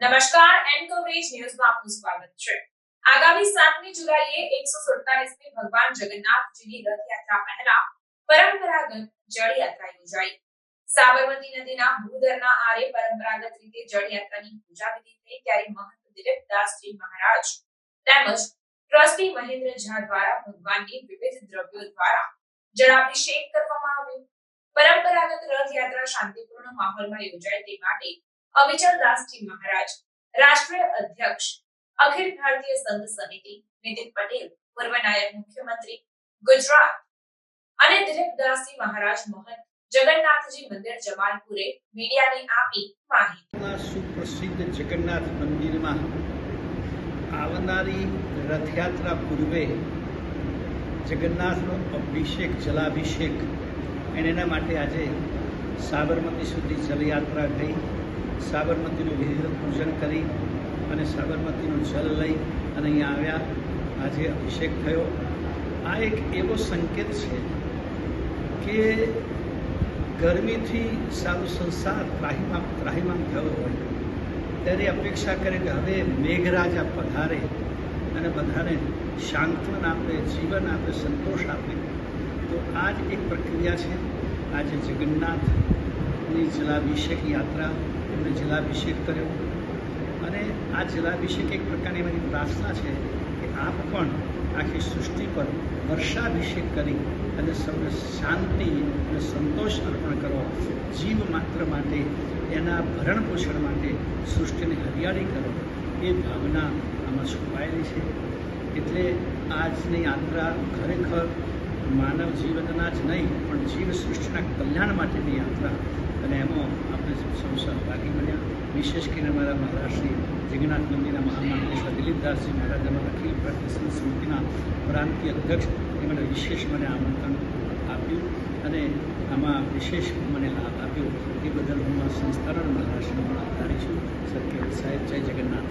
નમસ્કાર, N coverage ન્યૂઝમાં આપનું સ્વાગત છે. આગામી સાતમી જુલાઈએ એકસો સુડતાલીસમી ભગવાન જગન્નાથજીની રથયાત્રા પહેલા પરંપરાગત જળયાત્રા યોજાઈ. સાબરમતી નદીના ભૂધરના આરે પરંપરાગત રીતે જળયાત્રાની પૂજા વિધિ થઈ ત્યારે મહંત દિલીપદાસજી મહારાજ તેમજ ટ્રસ્ટી મહેન્દ્ર ઝા દ્વારા ભગવાનની વિવિધ દ્રવ્યો દ્વારા જળાભિષેક કરવામાં આવ્યો. પરંપરાગત રથયાત્રા શાંતિપૂર્ણ માહોલમાં યોજાય તે માટે અવિચલદાસજી મહારાજ, રાષ્ટ્રીય અધ્યક્ષ, અખિલ ભારતીય સંઘ સમિતિ, નીતિન પટેલ, પૂર્વ નાયબ મુખ્યમંત્રી, ગુજરાત અને દિલીપદાસજી મહારાજ મહંત, જગન્નાથજી મંદિર જમાલપુરે મીડિયાને આપી માહિતી. સુપ્રસિદ્ધ જગન્નાથ મંદિરમાં આવનારી રથયાત્રા પૂર્વે જગન્નાથનો અભિષેક, જલાભિષેક અને એના માટે આજે સાબરમતી સુધી જલયાત્રા ગઈ સાબરમતીનું વિધિવત પૂજન કરી અને સાબરમતીનું જલ લઈ અને અહીંયા આવ્યા. આજે અભિષેક થયો. આ એક એવો સંકેત છે કે ગરમીથી સારું સંસાર ત્રાહિમામ ત્રાહિમામ થયો હોય. ત્યારે અપેક્ષા કરે કે હવે મેઘરાજા પધારે અને બધાને શાંતવન આપે, જીવન આપે, સંતોષ આપે. તો આ જ એક પ્રક્રિયા છે. આજે જગન્નાથની જલાભિષેક યાત્રા એમણે જલાભિષેક કર્યો. અને આ જલાભિષેક એક પ્રકારની મારી પ્રાર્થના છે કે આપ પણ આખી સૃષ્ટિ પર વર્ષાભિષેક કરી અને સૌને શાંતિ અને સંતોષ અર્પણ કરો. જીવ માત્ર માટે, એના ભરણ પોષણ માટે સૃષ્ટિને હરિયાળી કરો. એ ભાવના આમાં છુપાયેલી છે. એટલે આજની યાત્રા ખરેખર માનવ જીવનના જ નહીં, પણ જીવ સૃષ્ટિના કલ્યાણ માટેની યાત્રા. અને એમાં આપણે સૌ સહભાગી બન્યા વિશેષ કરીને મારા મહારાષ્ટ્રી જગન્નાથ મંદિરના મહામાર્ગેશ્વર દિલીપદાસજી મહારાજ અમારા અખિલ ભારતીય સમિતિના પ્રાંતીય અધ્યક્ષ એમણે વિશેષ મને આમંત્રણ આપ્યું અને આમાં વિશેષ મને લાભ આપ્યો. એ બદલ હું આ સંસ્થાના મહારાષ્ટ્રનો પણ આભારી છું. સત્ય સાહેબ જય જગન્નાથ.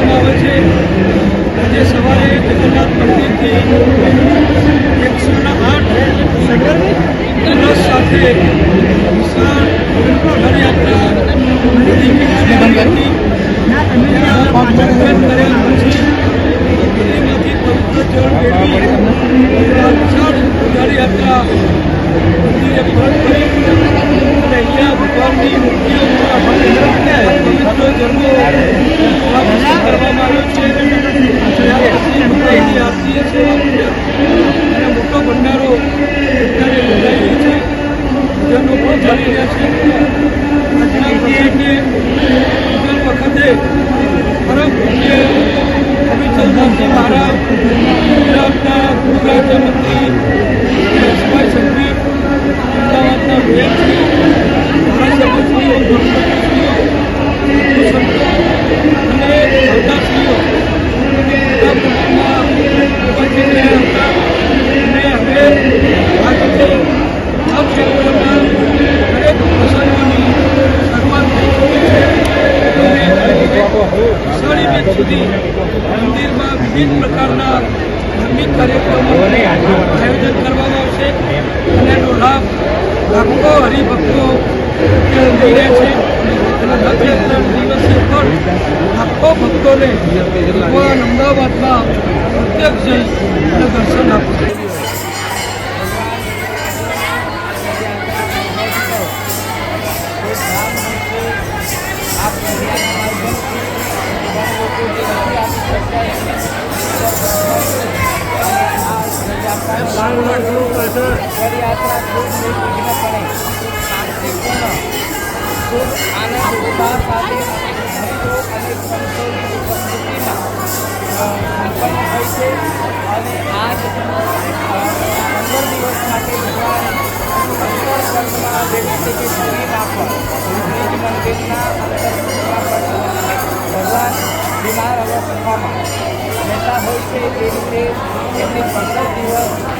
કરવામાં આવે છે. આજે સવારે જગન્નાથ મંદિરથી એકસોના આઠ કલશ સાથે વિશાળ અહીંયા પૂજન કરેલ પછી પવિત્ર જળ આ વિશાળ રથયાત્રા વખતે પરમ પૂજ્ય અભિચંદ્રજી મહારાજ સુધી મંદિરમાં વિવિધ પ્રકારના ધાર્મિક કાર્યક્રમોનું આયોજન કરવામાં આવશે અને એનો લાખો હરિભક્તો જઈ રહ્યા છે પણ લાખો ભક્તોને ભગવાન અમદાવાદમાં પ્રત્યક્ષ દર્શન આપશે અને આજ પંદર દિવસ માટે ભગવાન પંદર વર્ષમાં દેવી દેવી સંગીત આપવા ઋષિજ મંદિરના ભગવાન બીમાર અવસ્થામાં રહેતા હોય છે એ રીતે એમને પંદર દિવસ